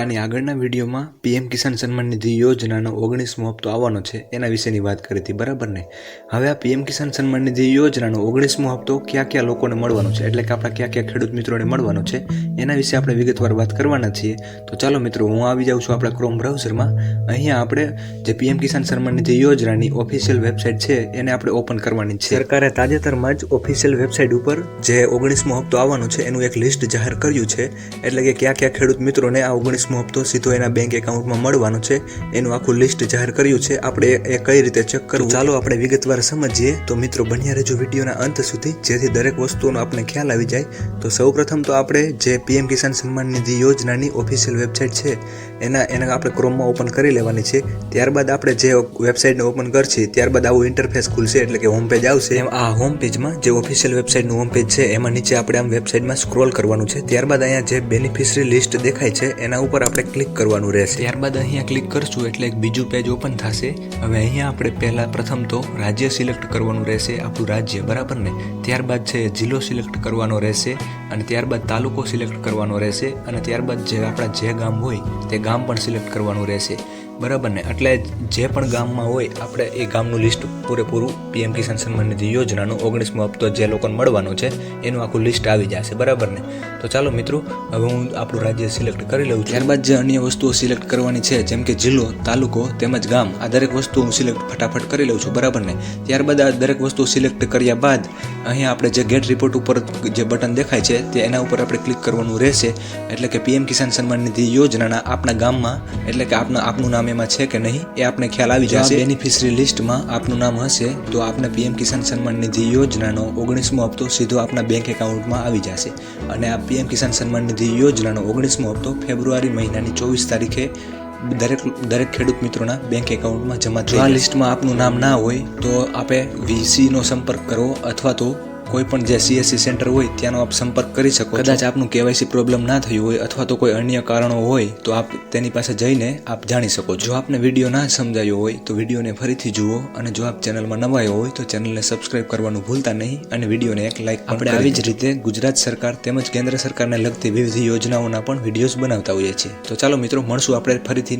આની આગળના વિડીયોમાં પીએમ કિસાન સન્માન નિધિ યોજનાનો ઓગણીસમો હપ્તો આવવાનો છે, એના વિશેની વાત કરી હતી, બરાબર ને? હવે આ પીએમ કિસાન સન્માન નિધિ યોજનાનો ઓગણીસમો હપ્તો ક્યાં ક્યાં લોકોને મળવાનો છે? એટલે કે આપણા ક્યાં ક્યાં ખેડૂત મિત્રોને મળવાનો છે, એના વિશે આપણે વિગતવાર વાત કરવાના છીએ. તો ચાલો મિત્રો, હું આવી જાઉં છું આપણા ક્રોમ બ્રાઉઝરમાં અહીંયા આપણે જે પીએમ કિસાન સન્માન નિધિ યોજનાની ઓફિશિયલ વેબસાઇટ છે, એને આપણે ઓપન કરવાની છે. સરકારે તાજેતરમાં જ ઓફિશિયલ વેબસાઇટ ઉપર જે ઓગણીસમો હપ્તો આવવાનો છે, એનું એક લિસ્ટ જાહેર કર્યું છે. એટલે કે કયા કયા ખેડૂત મિત્રોને આ ઓગણીસમો હપ્તો સીધો એના બેંક એકાઉન્ટમાં મળવાનો છે, એનું આખું લિસ્ટ જાહેર કર્યું છે. આપણે એ કઈ રીતે ચેક કરવું? ચાલો આપણે વિગતવાર સમજીએ. તો મિત્રો, બન્યા રહેજો વિડીયોના અંત સુધી, જેથી દરેક વસ્તુનો આપણે ખ્યાલ આવી જાય. તો સૌપ્રથમ તો આપણે જે પીએમ કિસાન સન્માન નિધિ યોજનાની ઓફિશિયલ વેબસાઇટ છે, એના, એને આપણે ક્રોમમાં ઓપન કરી લેવાની છે. ત્યારબાદ આપણે જે વેબસાઇટને ઓપન કરશે, ત્યારબાદ આવું ઇન્ટરફેસ ખુલશે, એટલે કે હોમ પેજ આવશે. એમ આ હોમ પેજમાં જે ઓફિશિયલ વેબસાઇટનું હોમ પેજ છે, એમાં નીચે આપણે આમ વેબસાઇટમાં સ્ક્રોલ કરવાનું છે. ત્યારબાદ અહીંયા જે બેનિફિશરી લિસ્ટ દેખાય છે, એના ઉપર આપણે ક્લિક કરવાનું રહેશે. ત્યારબાદ અહીંયા ક્લિક કરશું એટલે એક બીજું પેજ ઓપન થશે. હવે અહીંયા આપણે પહેલા પ્રથમ તો રાજ્ય સિલેક્ટ કરવાનું રહેશે, આપણું રાજ્ય, બરાબર ને? ત્યારબાદ છે જિલ્લો સિલેક્ટ કરવાનો રહેશે અને ત્યારબાદ તાલુકો સિલેક્ટ કરવાનો રહેશે અને ત્યારબાદ જે આપણા જે ગામ હોય તે ગામ પણ સિલેક્ટ કરવાનું રહેશે. બરાબર ને? એટલે જે પણ ગામમાં હોય, આપણે એ ગામનું લિસ્ટ પૂરેપૂરું પીએમ કિસાન સન્માન નિધિ યોજનાનો ઓગણીસમો હપ્તો જે લોકોને મળવાનો છે, એનું આખું લિસ્ટ આવી જશે. બરાબર ને? તો ચાલો મિત્રો, હવે હું આપણું રાજ્ય સિલેક્ટ કરી લઉં છું. ત્યારબાદ જે અન્ય વસ્તુઓ સિલેક્ટ કરવાની છે, જેમ કે જિલ્લો, તાલુકો તેમજ ગામ, આ દરેક વસ્તુ હું સિલેક્ટ ફટાફટ કરી લઉં છું. બરાબર ને? ત્યારબાદ આ દરેક વસ્તુ સિલેક્ટ કર્યા બાદ, અહીંયા આપણે જે ગેટ રિપોર્ટ ઉપર જે બટન દેખાય છે, તે એના ઉપર આપણે ક્લિક કરવાનું રહેશે. એટલે કે પીએમ કિસાન સન્માન નિધિ યોજનાના આપણા ગામમાં, એટલે કે આપના આપનું નામ એમાં છે કે નહીં એ આપણે ખ્યાલ આવી જશે. બેનિફિશરી લિસ્ટમાં આપનું નામ હશે તો આપને પીએમ કિસાન સન્માન નિધિ યોજનાનો ઓગણીસમો હપ્તો સીધો આપના બેંક એકાઉન્ટમાં આવી જશે. અને આ પીએમ કિસાન સન્માન નિધિ યોજનાનો ઓગણીસમો હપ્તો ફેબ્રુઆરી મહિનાની ચોવીસ તારીખે દરેક દરેક ખેડૂત મિત્રોના બેંક એકાઉન્ટમાં જમા આ લિસ્ટમાં આપનું નામ ના હોય તો આપે વીસીનો સંપર્ક કરો અથવા તો કોઈ પણ જે સીએસસી સેન્ટર હોય ત્યાંનો આપ સંપર્ક કરી શકો કદાચ આપનું કેવાયસી પ્રોબ્લેમ ના થયું હોય અથવા તો કોઈ અન્ય કારણો હોય તો આપ તેની પાસે જઈને આપ જાણી શકો જો આપને વીડિયો ના સમજાયો હોય તો વિડીયોને ફરીથી જુઓ અને જો આપ ચેનલમાં નવાયો હોય તો ચેનલને સબસ્ક્રાઇબ કરવાનું ભૂલતા નહીં અને વિડીયોને એક લાઇક આપણે આવી જ રીતે ગુજરાત સરકાર તેમજ કેન્દ્ર સરકારને લગતી વિવિધ યોજનાઓના પણ વિડીયોઝ બનાવતા હોઈએ છીએ. તો ચાલો મિત્રો મળશું આપણે ફરીથી